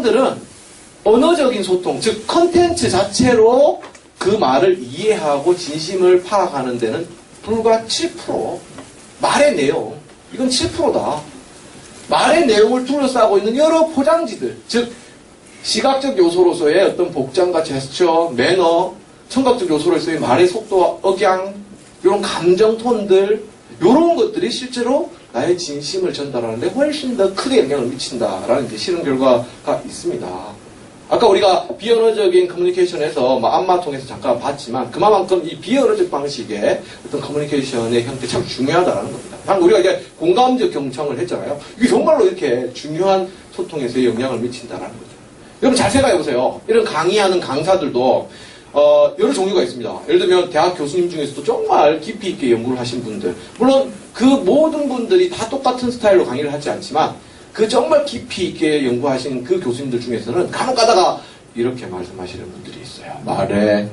사람들은 언어적인 소통, 즉 컨텐츠 자체로 그 말을 이해하고 진심을 파악하는 데는 불과 7%. 말의 내용. 이건 7%다. 말의 내용을 둘러싸고 있는 여러 포장지들, 즉 시각적 요소로서의 어떤 복장과 제스처, 매너, 청각적 요소로서의 말의 속도와 억양, 이런 감정 톤들, 이런 것들이 실제로 나의 진심을 전달하는데 훨씬 더 크게 영향을 미친다라는 이제 실험 결과가 있습니다. 아까 우리가 비언어적인 커뮤니케이션에서 뭐 안마 통해서 잠깐 봤지만 그만큼 이 비언어적 방식의 어떤 커뮤니케이션의 형태 참 중요하다라는 겁니다. 방금 우리가 이제 공감적 경청을 했잖아요. 이게 정말로 이렇게 중요한 소통에서 영향을 미친다라는 거죠. 여러분 잘 생각해 보세요. 이런 강의하는 강사들도 어, 여러 종류가 있습니다. 예를 들면 대학 교수님 중에서도 정말 깊이 있게 연구를 하신 분들, 물론 그 모든 분들이 다 똑같은 스타일로 강의를 하지 않지만 그 정말 깊이 있게 연구하신 그 교수님들 중에서는 간혹 가다가 이렇게 말씀하시는 분들이 있어요. 말의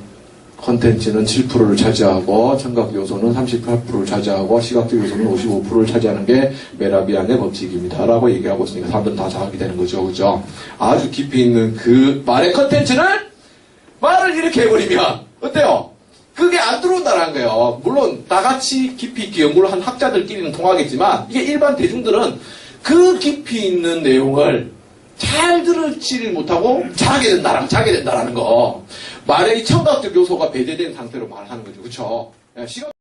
컨텐츠는 7%를 차지하고 청각 요소는 38%를 차지하고 시각적 요소는 55%를 차지하는 게 메라비안의 법칙입니다. 라고 얘기하고 있으니까 사람들은 다 자각이 되는 거죠. 그죠? 아주 깊이 있는 그 말의 컨텐츠를 말을 이렇게 해버리면 어때요? 그게 안 들어온다는 거예요. 물론 다 같이 깊이 있게 연구를 한 학자들끼리는 통하겠지만 이게 일반 대중들은 그 깊이 있는 내용을 잘 들을지를 못하고 자게 된다라는 자게 된다라는 거. 말의 이 청각적 요소가 배제된 상태로 말하는 거죠. 그렇죠? 시각